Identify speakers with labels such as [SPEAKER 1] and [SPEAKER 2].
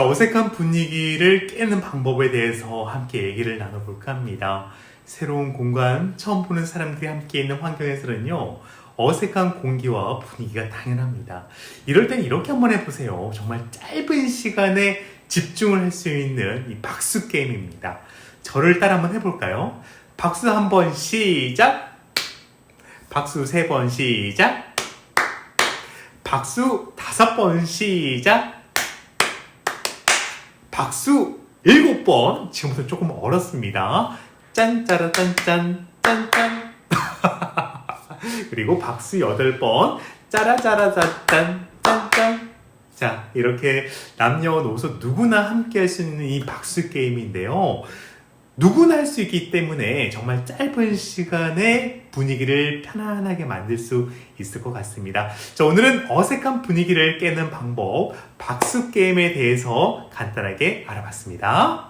[SPEAKER 1] 자, 어색한 분위기를 깨는 방법에 대해서 함께 얘기를 나눠볼까 합니다. 새로운 공간, 처음 보는 사람들이 함께 있는 환경에서는요, 어색한 공기와 분위기가 당연합니다. 이럴 땐 이렇게 한번 해보세요. 정말 짧은 시간에 집중을 할 수 있는 이 박수 게임입니다. 저를 따라 한번 해볼까요? 박수 한 번 시작! 박수 세 번 시작! 박수 다섯 번 시작! 박수. 일곱 번. 지금부터 조금 어렵습니다. 짠짜라 짠짠 짠짠. 그리고 박수 여덟 번. 짜라짜라 짠짠 짠짠. 자 이렇게 남녀노소 누구나 함께 할 수 있는 이 박수 게임인데요. 누구나 할 수 있기 때문에 정말 짧은 시간에 분위기를 편안하게 만들 수 있을 것 같습니다. 자, 오늘은 어색한 분위기를 깨는 방법, 박수 게임에 대해서 간단하게 알아봤습니다.